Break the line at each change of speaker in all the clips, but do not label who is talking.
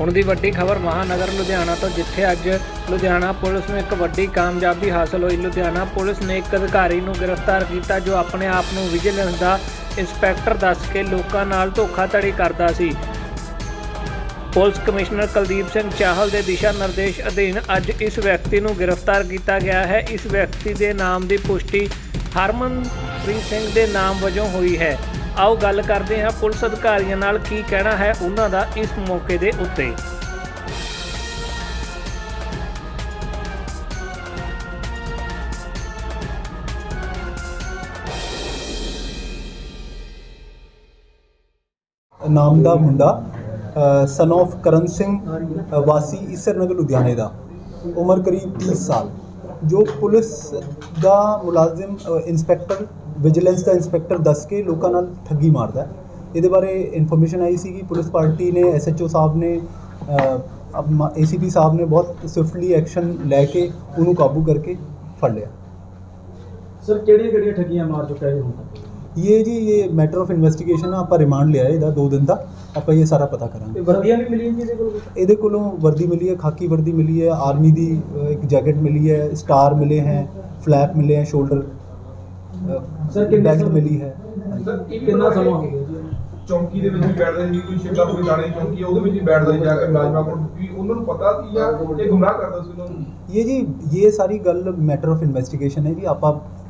ਹੁਣ ਦੀ ਵੱਡੀ ਖਬਰ ਮਹਾਨਗਰ ਲੁਧਿਆਣਾ ਤੋਂ, ਜਿੱਥੇ ਅੱਜ ਲੁਧਿਆਣਾ ਪੁਲਿਸ ਨੂੰ ਇੱਕ ਵੱਡੀ ਕਾਮਯਾਬੀ ਹਾਸਲ ਹੋਈ। ਲੁਧਿਆਣਾ ਪੁਲਿਸ ਨੇ ਇੱਕ ਅਧਿਕਾਰੀ ਨੂੰ ਗ੍ਰਿਫਤਾਰ ਕੀਤਾ, ਜੋ ਆਪਣੇ ਆਪ ਨੂੰ ਵਿਜੀਲੈਂਸ ਦਾ ਇੰਸਪੈਕਟਰ ਦੱਸ ਕੇ ਲੋਕਾਂ ਨਾਲ ਧੋਖਾਧੜੀ ਕਰਦਾ ਸੀ। ਪੁਲਿਸ ਕਮਿਸ਼ਨਰ ਕੁਲਦੀਪ ਸਿੰਘ ਚਾਹਲ ਦੇ ਦਿਸ਼ਾ ਨਿਰਦੇਸ਼ ਅਧੀਨ ਅੱਜ ਇਸ ਵਿਅਕਤੀ ਨੂੰ ਗ੍ਰਿਫਤਾਰ ਕੀਤਾ ਗਿਆ ਹੈ। ਇਸ ਵਿਅਕਤੀ ਦੇ ਨਾਮ ਦੀ ਪੁਸ਼ਟੀ ਹਰਮਨਪ੍ਰੀਤ ਸਿੰਘ ਦੇ ਨਾਮ ਵਜੋਂ ਹੋਈ ਹੈ। ਆਓ ਗੱਲ ਕਰਦੇ ਹਾਂ ਪੁਲਿਸ ਅਧਿਕਾਰੀਆਂ ਨਾਲ ਕੀ ਕਹਿਣਾ ਹੈ ਉਹਨਾਂ ਦਾ ਇਸ ਮੌਕੇ ਦੇ ਉੱਤੇ।
ਨਾਮ ਦਾ ਮੁੰਡਾ ਸਨ of ਕਰਨ ਸਿੰਘ ਅ, ਵਾਸੀ ਈਸਰਨਗਰ ਲੁਧਿਆਣੇ ਦਾ। ਉਮਰ ਕਰੀਬ 30 ਸਾਲ। ਜੋ ਪੁਲਿਸ ਦਾ ਮੁਲਾਜ਼ਮ ਇੰਸਪੈਕਟਰ ਵਿਜੀਲੈਂਸ ਦਾ ਇੰਸਪੈਕਟਰ ਦੱਸ ਕੇ ਲੋਕਾਂ ਨਾਲ ਠੱਗੀ ਮਾਰਦਾ। ਇਹਦੇ ਬਾਰੇ ਇਨਫੋਰਮੇਸ਼ਨ ਆਈ ਸੀ ਕਿ ਪੁਲਿਸ ਪਾਰਟੀ ਨੇ ਐਸਐਚਓ ਸਾਹਿਬ ਨੇ ਏਸੀਪੀ ਸਾਹਿਬ ਨੇ ਬਹੁਤ ਸਵਿਫਟਲੀ ਐਕਸ਼ਨ ਲੈ ਕੇ ਉਹਨੂੰ ਕਾਬੂ ਕਰਕੇ ਫੜ ਲਿਆ।
ਸਰ ਕਿਹੜੀਆਂ ਕਿਹੜੀਆਂ ਠੱਗੀਆਂ ਮਾਰ ਚੁੱਕਾ ਹੈ ਹੁਣ ਤੱਕ?
ਇਹ ਜੀ ਇਹ ਮੈਟਰ ਆਫ ਇਨਵੈਸਟੀਗੇਸ਼ਨ ਆ ਆਪਾਂ ਰਿਮਾਂਡ ਲਿਆ ਇਹਦਾ 2 ਦਿਨ ਦਾ ਆਪਾਂ ਇਹ ਸਾਰਾ ਪਤਾ ਕਰਾਂਗੇ।
ਤੇ ਵਰਦੀਆਂ ਵੀ ਮਿਲੀਆਂ ਜੀ ਇਹਦੇ ਕੋਲ?
ਇਹਦੇ ਕੋਲੋਂ ਵਰਦੀ ਮਿਲੀ ਹੈ ਖਾਕੀ ਵਰਦੀ ਮਿਲੀ ਹੈ ਆਰਮੀ ਦੀ ਇੱਕ ਜੈਕਟ ਮਿਲੀ ਹੈ ਸਟਾਰ ਮਿਲੇ ਹੈ ਫਲੈਪ ਮਿਲੇ ਹੈ ਸ਼ੋਲਡਰ
Sir, ਕਿੰਨੇ
ਬੈਲਟ
ਸਮਾਂ-
ਮਿਲੀ ਹੈ
ਕਿੰਨਾ ਸਮਾਂ ਹੋ ਗਿਆ ਜੀ
ਚੌਂਕੀ ਦੇ ਵਿੱਚ ਵੀ ਬੈਠਦੇ ਸੀ ਕੋਈ ਸ਼ਿਮਲਾ ਪੁਲਿਸ ਥਾਣੇ ਦੀ ਚੌਂਕੀ ਆ, ਉਹਦੇ ਵਿੱਚ ਵੀ ਬੈਠਦਾ ਸੀ ਜਾ ਕੇ ਮੁਲਾਜ਼ਮਾਂ ਕੋਲ ਵੀ ਉਹਨਾਂ ਨੂੰ ਪਤਾ ਸੀ ਜਾਂ ਇਹ ਗੁੰਮਰਾਹ ਕਰਦਾ ਸੀ ਉਹਨਾਂ ਨੂੰ
ਇਹ ਜੀ ਇਹ ਸਾਰੀ ਗੱਲ ਮੈਟਰ ਆਫ ਇਨਵੈਸਟੀਗੇਸ਼ਨ ਹੈ ਜੀ ਆਪਾਂ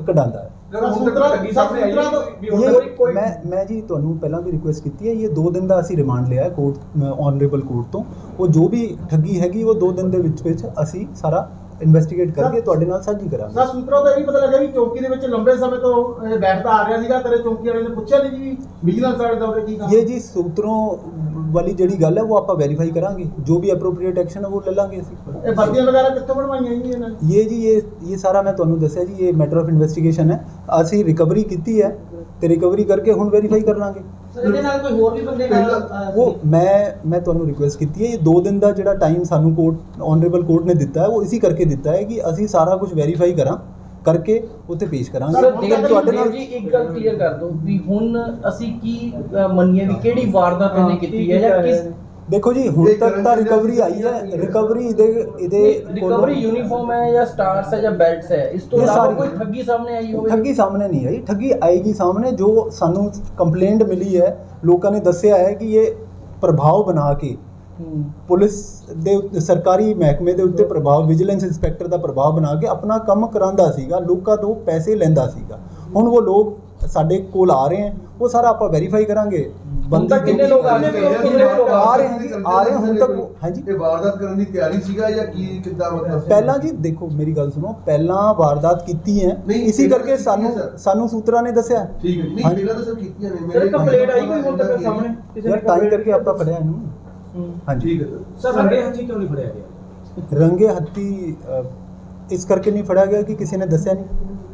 ਕਢਾਉਂਦਾ ਹੈ। ਮੈਂ ਮੈਂ ਜੀ ਤੁਹਾਨੂੰ ਪਹਿਲਾਂ ਵੀ ਰਿਕੁਐਸਟ ਕੀਤੀ ਹੈ ਇਹ 2 ਦਿਨ ਦਾ ਅਸੀਂ ਰਿਮਾਂਡ ਲਿਆ ਹੈ ਕੋਰਟ ਆਨਰੇਬਲ ਕੋਰਟ ਤੋਂ। ਉਹ ਜੋ ਵੀ ਠੱਗੀ ਹੈਗੀ ਉਹ 2 ਦਿਨ ਦੇ ਵਿੱਚ ਵਿੱਚ ਅਸੀਂ ਸਾਰਾ ਇਨਵੈਸਟੀਗੇਟ ਕਰਕੇ ਤੁਹਾਡੇ ਨਾਲ ਸਾਂਝੀ ਕਰਾਂਗੇ।
ਸਰ ਸੂਤਰਾਂ ਦਾ ਇਹ ਵੀ ਪਤਾ ਲੱਗਾ ਵੀ ਚੌਂਕੀ ਦੇ ਵਿੱਚ ਲੰਬੇ ਸਮੇਂ ਤੋਂ ਇਹ ਬੈਠਦਾ ਆ ਰਿਹਾ ਸੀਗਾ ਤੇਰੇ ਚੌਂਕੀ ਵਾਲੇ ਨੇ ਪੁੱਛਿਆ ਨਹੀਂ ਜੀ ਵਿਜੀਲੈਂਸ ਵਾਲੇ ਦਾ ਉਹਦੇ ਕੀ ਕੰਮ?
ਇਹ ਜੀ ਸੂਤਰੋਂ ਵਾਲੀ ਜਿਹੜੀ ਗੱਲ ਹੈ ਉਹ ਆਪਾਂ ਵੈਰੀਫਾਈ ਕਰਾਂਗੇ। ਜੋ ਵੀ ਐਪਰੋਪ੍ਰੀਏਟ ਐਕਸ਼ਨ ਹੈ ਉਹ ਲੈ ਲਾਂਗੇ ਅਸੀਂ।
ਇਹ ਵਰਦੀਆਂ ਵਗੈਰਾ ਕਿੱਥੋਂ ਬਣਵਾਈਆਂ ਜੀ ਇਹਨਾਂ ਨੇ?
ਇਹ ਜੀ ਇਹ ਇਹ ਸਾਰਾ ਮੈਂ ਤੁਹਾਨੂੰ ਦੱਸਿਆ ਜੀ ਇਹ ਮੈਟਰ ਆਫ ਇਨਵੈਸਟੀਗੇਸ਼ਨ ਹੈ। ਅਸੀਂ ਰਿਕਵਰੀ ਕੀਤੀ ਹੈ। ਤੇ ਰਿਕਵਰੀ ਕਰਕੇ ਹੁਣ ਵੈਰੀਫਾਈ ਕਰ ਲਾਂਗੇ।
ਇਹਦੇ ਨਾਲ ਕੋਈ ਹੋਰ ਵੀ ਬੰਦੇ
ਉਹ ਮੈਂ ਮੈਂ ਤੁਹਾਨੂੰ ਰਿਕੁਐਸਟ ਕੀਤੀ ਹੈ ਇਹ 2 ਦਿਨ ਦਾ ਜਿਹੜਾ ਟਾਈਮ ਸਾਨੂੰ ਕੋਰਟ ਆਨਰੇਬਲ ਕੋਰਟ ਨੇ ਦਿੱਤਾ ਹੈ ਉਹ ਇਸੇ ਕਰਕੇ ਦਿੱਤਾ ਹੈ ਕਿ ਅਸੀਂ ਸਾਰਾ ਕੁਝ ਵੈਰੀਫਾਈ ਕਰਾਂ ਕਰਕੇ ਉੱਥੇ ਪੇਸ਼ ਕਰਾਂਗੇ।
ਸਰ
ਤੇ
ਦੇਖ
ਤੁਹਾਡੇ ਨਾਲ
ਜੀ ਇੱਕ ਗੱਲ ਕਲੀਅਰ ਕਰ ਦਿਓ ਵੀ ਹੁਣ ਅਸੀਂ ਕੀ ਮੰਨੀਏ ਵੀ ਕਿਹੜੀ ਵਾਰਦਾਤ ਇਹਨੇ ਕੀਤੀ ਹੈ ਜਾਂ ਕਿਸ
ਦੇਖੋ ਜੀ ਹੁਣ ਤੱਕ ਤਾਂ ਰਿਕਵਰੀ ਆਈ ਹੈ ਰਿਕਵਰੀ ਇਹਦੇ ਇਹਦੇ ਕੋਲੋਂ-
ਰਿਕਵਰੀ ਯੂਨੀਫਾਰਮ ਹੈ ਜਾਂ ਸਟਾਰਸ ਹੈ ਜਾਂ ਬੈਲਟਸ ਹੈ ਇਸ ਤੋਂ ਇਲਾਵਾ ਕੋਈ ਠੱਗੀ ਸਾਹਮਣੇ ਆਈ ਹੋਵੇ
ਠੱਗੀ ਸਾਹਮਣੇ ਨਹੀਂ ਆਈ ਠੱਗੀ ਆਏਗੀ ਸਾਹਮਣੇ ਜੋ ਸਾਨੂੰ ਕੰਪਲੇਂਟ ਮਿਲੀ ਹੈ ਲੋਕਾਂ ਨੇ ਦੱਸਿਆ ਹੈ ਕਿ ਇਹ ਪ੍ਰਭਾਵ ਬਣਾ ਕੇ। ਪੁਲਿਸ ਦੇ ਸਰਕਾਰੀ ਮਹਿਕਮੇ ਦੇ ਉੱਤੇ ਪ੍ਰਭਾਵ ਵਿਜੀਲੈਂਸ ਇੰਸਪੈਕਟਰ ਦਾ ਪ੍ਰਭਾਵ ਬਣਾ ਕੇ ਆਪਣਾ ਕੰਮ ਕਰਾਂਦਾ ਸੀਗਾ ਲੋਕਾਂ ਤੋਂ ਪੈਸੇ ਲੈਂਦਾ ਸੀਗਾ ਹੁਣ ਉਹ ਲੋਕ ਸਾਡੇ ਕੋਲ ਆ ਰਹੇ ਹਨ ਉਹ ਸਾਰਾ ਆਪਾਂ ਵੈਰੀਫਾਈ ਕਰਾਂਗੇ।
ਹੁਣ ਤੱਕ ਕਿੰਨੇ ਲੋਕ ਆ ਚੁੱਕੇ ਹੈ? ਕਿੰਨੇ ਲੋਕ
ਆ ਰਹੇ ਹਨ ਆ ਰਹੇ ਹੁਣ ਤੱਕ ਹਾਂਜੀ?
ਇਹ ਵਾਰਦਾਤ ਕਰਨ ਦੀ ਤਿਆਰੀ ਸੀਗਾ ਜਾਂ ਕੀ ਕਿੱਦਾਂ ਮਤਲਬ
ਪਹਿਲਾਂ ਜੀ ਦੇਖੋ ਮੇਰੀ ਗੱਲ ਸੁਣੋ ਪਹਿਲਾਂ ਵਾਰਦਾਤ ਕੀਤੀ ਹੈ। ਇਸੇ ਕਰਕੇ ਸਾਨੂੰ। ਸਾਨੂੰ ਸੂਤਰਾਂ ਨੇ ਦੱਸਿਆ।
ਠੀਕ ਹੈ ਨਹੀਂ। ਪਹਿਲਾਂ ਤਾਂ ਸਭ ਕੀਤੀਆਂ ਨੇ।
ਸਰ ਕੰਪਲੇਂਟ ਆਈ ਕੋਈ ਹੁਣ ਤੱਕ ਸਾਹਮਣੇ? ਕਿਸੇ
ਯਾਰ
ਨੇ
ਟਾਈਮ ਕਰਕੇ ਆਪਾਂ ਫੜਿਆ ਇਹਨੂੰ। ਹਾਂਜੀ।
ਠੀਕ ਹੈ ਸਰ।
ਰੰਗੇ ਹੱਥੀ ਕਿਉਂ ਨਹੀਂ ਫੜਿਆ ਗਿਆ?
ਰੰਗੇ ਹੱਥੀ ਇਸ ਕਰਕੇ ਨਹੀਂ ਫੜਿਆ ਗਿਆ ਕਿ ਕਿਸੇ ਨੇ ਦੱਸਿਆ ਨਹੀਂ?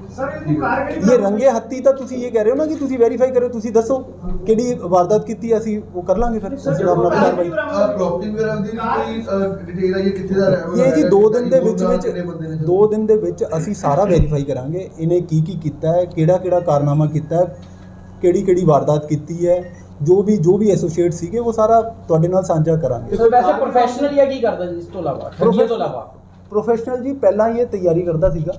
ਸਰ ਇਹਦੀ ਕਾਰਗਰੀ
ਇਹ ਰੰਗੇ ਹੱਥੀ ਤਾਂ ਤੁਸੀਂ ਇਹ ਕਹਿ ਰਹੇ ਹੋ ਨਾ ਕਿ ਤੁਸੀਂ ਵੈਰੀਫਾਈ ਕਰੋ ਤੁਸੀਂ ਦੱਸੋ ਕਿਹੜੀ ਵਾਰਦਾਤ ਕੀਤੀ ਹੈ, ਅਸੀਂ ਉਹ ਕਰ ਲਾਂਗੇ ਫਿਰ ਉਸ ਹਿਸਾਬ ਨਾਲ ਕਾਰਵਾਈ
ਪ੍ਰਾਪਰਟੀ ਵਗੈਰਾ ਦੀ ਵੀ ਕੋਈ ਡਿਟੇਲ ਹੈ ਕਿੱਥੇ ਦਾ ਰਹਿਣ ਵਾਲਾ
ਇਹ ਜੀ
ਹੈ,
2 ਦਿਨ ਦੇ ਵਿੱਚ ਵਿੱਚ
ਜੋ-
2 ਦਿਨ ਦੇ ਵਿੱਚ ਅਸੀਂ ਸਾਰਾ ਵੈਰੀਫਾਈ ਕਰਾਂਗੇ ਇਹਨੇ ਕੀ ਕੀ ਕੀਤਾ ਹੈ ਕਿਹੜਾ ਕਿਹੜਾ ਕਾਰਨਾਮਾ ਕੀਤਾ ਹੈ ਕਿਹੜੀ ਕਿਹੜੀ ਵਾਰਦਾਤ ਕੀਤੀ ਹੈ ਜੋ ਵੀ ਜੋ ਵੀ ਐਸੋਸੀਏਟ ਸੀਗੇ ਉਹ ਸਾਰਾ ਤੁਹਾਡੇ ਨਾਲ ਸਾਂਝਾ ਕਰਾਂਗੇ।
ਸੋ ਵੈਸੇ ਪ੍ਰੋਫੈਸ਼ਨਲ ਜਾਂ ਕੀ ਕਰਦਾ ਜੀ ਇਸ ਤੋਂ ਇਲਾਵਾ? ਠੱਗੀ ਤੋਂ ਇਲਾਵਾ?
ਪ੍ਰੋਫੈਸ਼ਨਲ ਜੀ ਪਹਿਲਾਂ ਹੀ ਇਹ ਤਿਆਰੀ ਕਰਦਾ ਸੀਗਾ।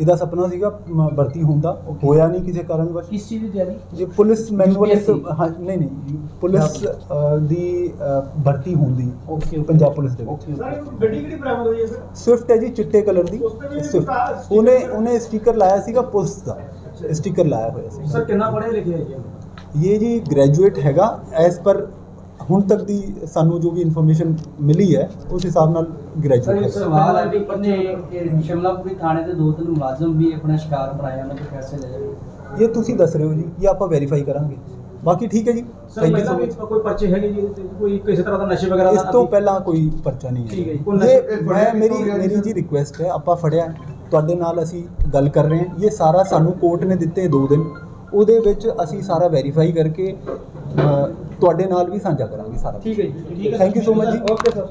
ਇਹਦਾ ਸੁਪਨਾ ਸੀਗਾ ਮ, ਭਰਤੀ ਹੋਣ ਦਾ। ਹੋਇਆ ਨਹੀਂ ਕਿਸੇ ਕਾਰਨ ਵਸ਼
ਕਿਸ ਚੀਜ਼ ਦੀ ਤਿਆਰੀ?
ਜੇ ਪੁਲਿਸ ਮੈਨੂਅਲ
UPSC?
ਹਾਂ ਨਹੀਂ ਨਹੀਂ। ਪੁਲਿਸ ਅ, ਦੀ ਅ, ਭਰਤੀ ਹੁੰਦੀ
ਓਕੇ
ਪੰਜਾਬ ਪੁਲਿਸ ਦੇ ਵਿੱਚ।
ਓਕੇ
ਸਰ ਇਹ ਗੱਡੀ ਕਿਹੜੀ ਬਰਾਮਦ ਹੋਈ ਹੈ ਸਰ
ਸਵਿਫਟ ਹੈ ਜੀ ਚਿੱਟੇ ਕਲਰ ਦੀ।
ਉਸ ਤੇ ਵੀ
Swift।
ਸਟਾ- sticker
ਉਹਨੇ। ਉਹਨੇ ਸਟicker ਲਾਇਆ ਸੀਗਾ ਪੁਲਿਸ ਦਾ। ਸਟicker ਲਾਇਆ ਹੋਇਆ ਸੀ।
ਸਰ ਕਿੰਨਾ ਪੜ੍ਹੇ ਲਿਖੇ ਹੈ ਜੀ?
ਇਹ ਜੀ ਗ੍ਰੈਜੂਏਟ ਹੈਗਾ ਐਸ ਪਰ ਹੁਣ ਤੱਕ ਦੀ ਸਾਨੂੰ ਜੋ ਵੀ ਇਨਫੋਰਮੇਸ਼ਨ ਮਿਲੀ ਹੈ ਉਸ ਹਿਸਾਬ ਨਾਲ ਗ੍ਰੈਜੂਏਟ ਹੈ
ਸਵਾਲ ਹੈ ਵੀ ਇਹ ਸ਼ਿਮਲਾਪੁਰੀ ਥਾਣੇ ਦੇ ਦੋ ਤਿੰਨ ਮੁਲਾਜ਼ਮ ਵੀ ਆਪਣਾ ਸ਼ਿਕਾਰ ਬਣਾਇਆ ਉਹਨਾਂ ਤੋਂ ਪੈਸੇ ਲੈ ਲਏ
ਇਹ ਤੁਸੀਂ ਦੱਸ ਰਹੇ ਹੋ ਜੀ ਇਹ ਆਪਾਂ ਵੈਰੀਫਾਈ ਕਰਾਂਗੇ ਬਾਕੀ ਠੀਕ ਹੈ ਜੀ
ਸਰ
ਥੈਂਕ ਯੂ
ਪਹਿਲਾਂ
ਸੋ ਮਚ
ਕੋਈ ਪਰਚੇ ਹੈਗੇ ਜੀ? ਕੋਈ ਕਿਸੇ ਤਰ੍ਹਾਂ ਦਾ ਨਸ਼ੇ ਵਗੈਰਾ
ਇਸ
ਦਾ
ਤੋਂ? ਪਹਿਲਾਂ ਕੋਈ ਪਰਚਾ ਨਹੀਂ
ਠੀਕ ਹੈ ਜੀ।
ਨਸ਼ੇ-
ਮੈਂ ਮੇਰੀ ਮੇਰੀ ਜੀ ਰਿਕੁਐਸਟ ਹੈ ਆਪਾਂ ਫੜਿਆ ਤੁਹਾਡੇ ਨਾਲ ਅਸੀਂ ਗੱਲ ਕਰ ਰਹੇ ਹਾਂ ਇਹ ਸਾਰਾ ਸਾਨੂੰ ਕੋਰਟ ਨੇ ਦਿੱਤੇ 2 ਦਿਨ ਉਹਦੇ ਵਿੱਚ ਅਸੀਂ ਸਾਰਾ ਵੈਰੀਫਾਈ ਕਰਕੇ ਤੁਹਾਡੇ ਨਾਲ ਵੀ ਸਾਂਝਾ ਕਰਾਂਗੇ ਸਾਰਾ
ਠੀਕ ਹੈ ਜੀ ਠੀਕ ਹੈ
ਥੈਂਕ ਯੂ ਸੋ ਮਚ ਜੀ।
Okay sir